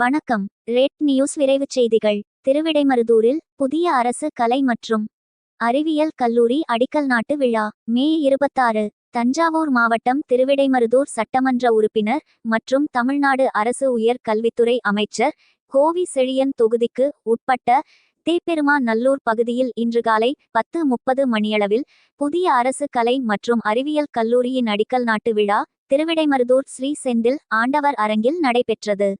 வணக்கம். Red news விரைவுச் செய்திகள். திருவிடைமருதூரில் புதிய அரசு கலை மற்றும் அறிவியல் கல்லூரி அடிக்கல் நாட்டு விழா மே இருபத்தாறு. தஞ்சாவூர் மாவட்டம் திருவிடைமருதூர் சட்டமன்ற உறுப்பினர் மற்றும் தமிழ்நாடு அரசு உயர் கல்வித்துறை அமைச்சர் கோவி செழியன் தொகுதிக்கு உட்பட்ட தேப்பெருமா நல்லூர் பகுதியில் இன்று காலை பத்து முப்பது மணியளவில் புதிய அரசு கலை மற்றும் அறிவியல் கல்லூரியின் அடிக்கல் நாட்டு விழா திருவிடைமருதூர் ஸ்ரீ செந்தில் ஆண்டவர் அரங்கில் நடைபெற்றது.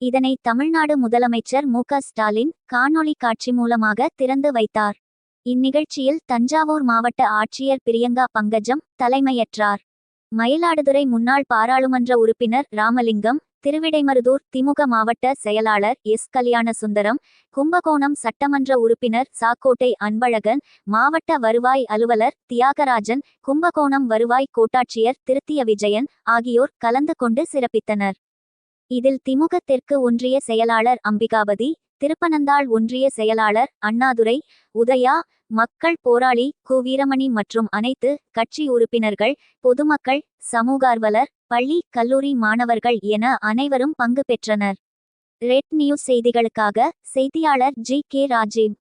இதனை தமிழ்நாடு முதலமைச்சர் மு ஸ்டாலின் காணொளி காட்சி மூலமாக திறந்து வைத்தார். இந்நிகழ்ச்சியில் தஞ்சாவூர் மாவட்ட ஆட்சியர் பிரியங்கா பங்கஜம் தலைமையற்றார். மயிலாடுதுறை முன்னாள் பாராளுமன்ற உறுப்பினர் ராமலிங்கம் திருவிடைமருதூர் திமுக மாவட்ட செயலாளர் எஸ் கல்யாண சுந்தரம் கும்பகோணம் சட்டமன்ற உறுப்பினர் சாக்கோட்டை அன்பழகன் மாவட்ட வருவாய் அலுவலர் தியாகராஜன் கும்பகோணம் வருவாய் கோட்டாட்சியர் திருத்திய விஜயன் ஆகியோர் கலந்து கொண்டு சிறப்பித்தனர். இதில் திமுக தெற்கு ஒன்றிய செயலாளர் அம்பிகாபதி திருப்பனந்தாள் ஒன்றிய செயலாளர் அண்ணாதுரை உதயா மக்கள் போராளி கு. வீரமணி மற்றும் அனைத்து கட்சி உறுப்பினர்கள் பொதுமக்கள் சமூகார்வலர் பள்ளி கல்லூரி மாணவர்கள் என அனைவரும் பங்கு பெற்றனர். ரெட் நியூஸ் செய்திகளுக்காக செய்தியாளர் ஜி. கே. ராஜீவ்.